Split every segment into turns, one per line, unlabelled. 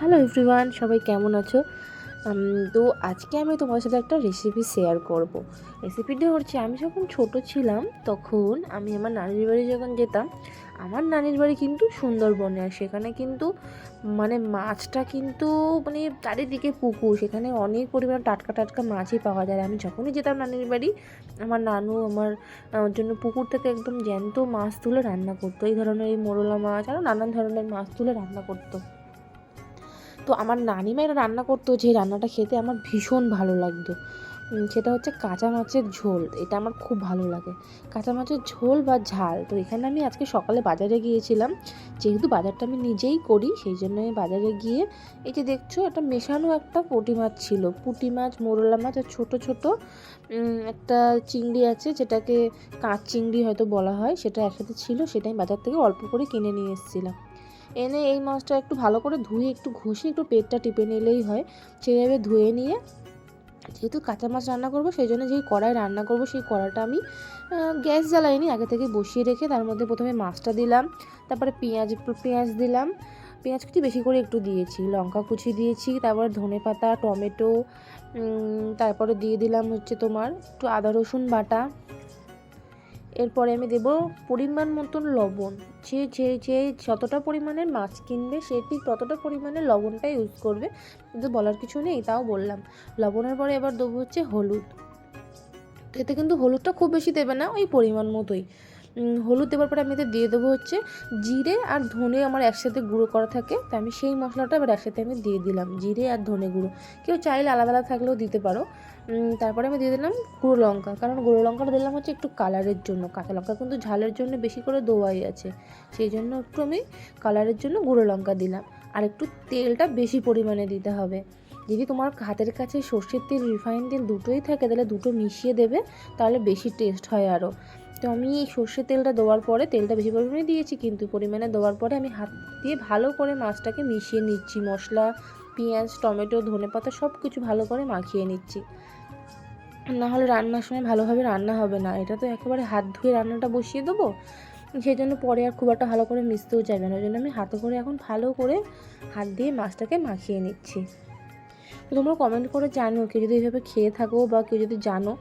Hello everyone সবাই কেমন আছো? তো আজকে আমি তোমার সাথে একটা রেসিপি শেয়ার করব। রেসিপিটা হচ্ছে, আমি যখন ছোট ছিলাম, তখন আমি আমার নানির বাড়ি যখন যেতাম, আমার নানির বাড়ি কিন্তু সুন্দরবনে, আর সেখানে কিন্তু মানে মাছটা কিন্তু মানে চারিদিকে পুকুর, সেখানে অনেক পরিমাণে টাটকা টাটকা মাছই পাওয়া যায়। আমি যখনই যেতাম নানির বাড়ি, আমার নানু আমার জন্য পুকুর থেকে একদম জ্যান্ত মাছ তুলে রান্না করতো। এই ধরনের এই মোরলা মাছ আরও নানান ধরনের মাছ তুলে রান্না করতো। তো আমার নানিমা এটা রান্না করতো, যে রান্নাটা খেতে আমার ভীষণ ভালো লাগতো। সেটা হচ্ছে কাঁচা মাছের ঝোল, এটা আমার খুব ভালো লাগে। কাঁচা মাছের ঝোল বা ঝাল, তো এখানে আমি আজকে সকালে বাজারে গিয়েছিলাম। যেহেতু বাজারটা আমি নিজেই করি, সেই জন্য আমি বাজারে গিয়ে এই যে দেখছ, একটা মেশানো একটা পুঁটি মাছ ছিল। পুঁটি মাছ, মোরলা মাছ আর ছোটো ছোটো একটা চিংড়ি আছে, যেটাকে কাঁচ চিংড়ি হয়তো বলা হয়, সেটা একসাথে ছিল, সেটা আমি বাজার থেকে অল্প করে কিনে নিয়ে এসেছিলাম। এনে এই মাছটা একটু ভালো করে ধুয়ে একটু ঘষে একটু পেটটা টিপে নিলেই হয়। সেইভাবে ধুয়ে নিয়ে যেহেতু কাঁচা মাছ রান্না করব, সেই জন্য যেই কড়াই রান্না করব, সেই কড়াইটা আমি গ্যাস জ্বালাইনি, আগে থেকে বসিয়ে রেখে তার মধ্যে প্রথমে মাছটা দিলাম, তারপরে পেঁয়াজ পেঁয়াজ দিলাম, পেঁয়াজ কুচি বেশি করে একটু দিয়েছি, লঙ্কা কুচি দিয়েছি, তারপরে ধনে পাতা, টমেটো তারপরে দিয়ে দিলাম হচ্ছে তোমার একটু আদা রসুন বাটা এরপরে আমি দেবো পরিমাণ মতন লবণ। যে যে যে যতটা পরিমাণের মাছ কিনবে, সে ঠিক ততটা পরিমাণে লবণটা ইউজ করবে। কিন্তু বলার কিছু নেই, তাও বললাম। লবণের পরে এবার দেবো হচ্ছে হলুদ। এতে কিন্তু হলুদটা খুব বেশি দেবে না, ওই পরিমাণ মতোই। হলুদ দেওয়ার পরে আমি এতে দিয়ে দেবো হচ্ছে জিরে আর ধনে আমার একসাথে গুঁড়ো করা থাকে। তো আমি সেই মশলাটা এবার একসাথে আমি দিয়ে দিলাম, জিরে আর ধনে গুঁড়ো। কেউ চাইলে আলাদা আলাদা থাকলেও দিতে পারো। তারপরে আমি দিয়ে দিলাম গুঁড়ো লঙ্কা, কারণ গুঁড়ো লঙ্কাটা দিলাম হচ্ছে একটু কালারের জন্য। কাঁচা লঙ্কা কিন্তু ঝালের জন্য বেশি করে দোয়াই আছে। সেই জন্য একটু আমি কালারের জন্য গুঁড়ো লঙ্কা দিলাম। আর একটু তেলটা বেশি পরিমাণে দিতে হবে। যদি তোমার হাতের কাছে সর্ষের তেল, রিফাইন তেল দুটোই থাকে, তাহলে দুটো মিশিয়ে দেবে, তাহলে বেশি টেস্ট হয় আরও তো আমি এই সর্ষের তেলটা দেওয়ার পরে তেলটা বেশি পরিমাণে দিয়েছি, কিন্তু পরিমাণে দেওয়ার পরে আমি হাত দিয়ে ভালো করে মাছটাকে মিশিয়ে নিচ্ছি। মশলা, পেঁয়াজ, টমেটো, ধনেপাতা সব কিছু ভালো করে মাখিয়ে নিচ্ছি। না হলে রান্নার সময় ভালোভাবে রান্না হবে না। এটা তো একেবারে হাত ধুয়ে রান্নাটা বসিয়ে দেবো। সেই জন্য পরে আর খুব একটা ভালো করে মিশতেও যাবে না। ওই জন্য আমি হাতে করে এখন ভালো করে হাত দিয়ে মাছটাকে মাখিয়ে নিচ্ছি। তো তোমরা কমেন্ট করে জানো কেউ যদি এইভাবে খেয়ে থাকো বা কেউ যদি জানো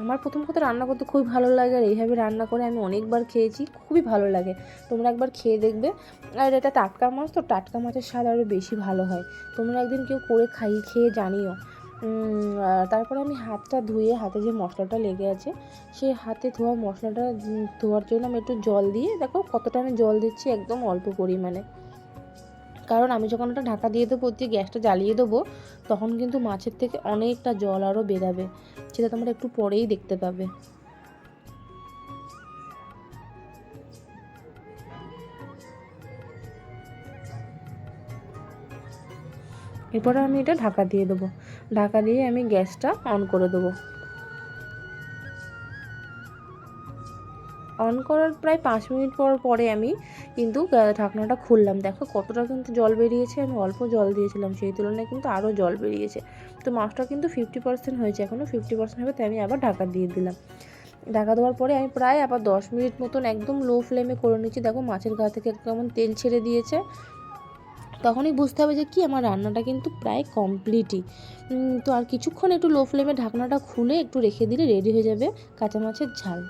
আমার প্রথম কথা রান্না করতে খুবই ভালো লাগে আর এইভাবে রান্না করে আমি অনেকবার খেয়েছি, খুবই ভালো লাগে। তোমরা একবার খেয়ে দেখবে। আর এটা টাটকা মাছ, তো টাটকা মাছের স্বাদ আরও বেশি ভালো হয়। তোমরা একদিন কেউ করে খাইয়ে খেয়ে জানিও। তারপরে আমি হাতটা ধুয়ে, হাতে যে মশলাটা লেগে আছে, সেই হাতে ধোয়া মশলাটা ধোয়ার জন্য আমি একটু জল দিয়ে, দেখো কতটা আমি জল দিচ্ছি একদম অল্প পরিমাণে। কারণ আমি যখন ওটা ঢাকা দিয়ে দেবো দিয়ে গ্যাসটা জ্বালিয়ে দেবো, তখন কিন্তু মাছের থেকে অনেকটা জল আরও বেরাবে। সেটা তোমরা একটু পরেই দেখতে পাবে। এরপরে আমি এটা ঢাকা দিয়ে দেবো। ঢাকা দিয়ে আমি গ্যাসটা অন করে দেবো। অন করার প্রায় পাঁচ মিনিট পর পরে আমি কিন্তু ঢাকনাটা খুললাম। দেখো কতটা কিন্তু জল বেরিয়েছে, আমি অল্প জল দিয়েছিলাম। সেই তুলনায় কিন্তু আরও জল বেরিয়েছে। তো মাছটা কিন্তু ফিফটি পার্সেন্ট হয়েছে এখনও ফিফটি পার্সেন্ট হবে, তাই আমি আবার ঢাকা দিয়ে দিলাম। ঢাকা দেওয়ার পরে আমি প্রায় আবার দশ মিনিট মতন একদম লো ফ্লেমে করে নিচ্ছি দেখো মাছের গা থেকে কেমন তেল ছেড়ে দিয়েছে। তখনই বুঝতে হবে যে কি, আমার রান্নাটা কিন্তু প্রায় কমপ্লিটই তো আর কিছুক্ষণ একটু লো ফ্লেমে ঢাকনাটা খুলে একটু রেখে দিলে রেডি হয়ে যাবে কাঁচা মাছের ঝাল।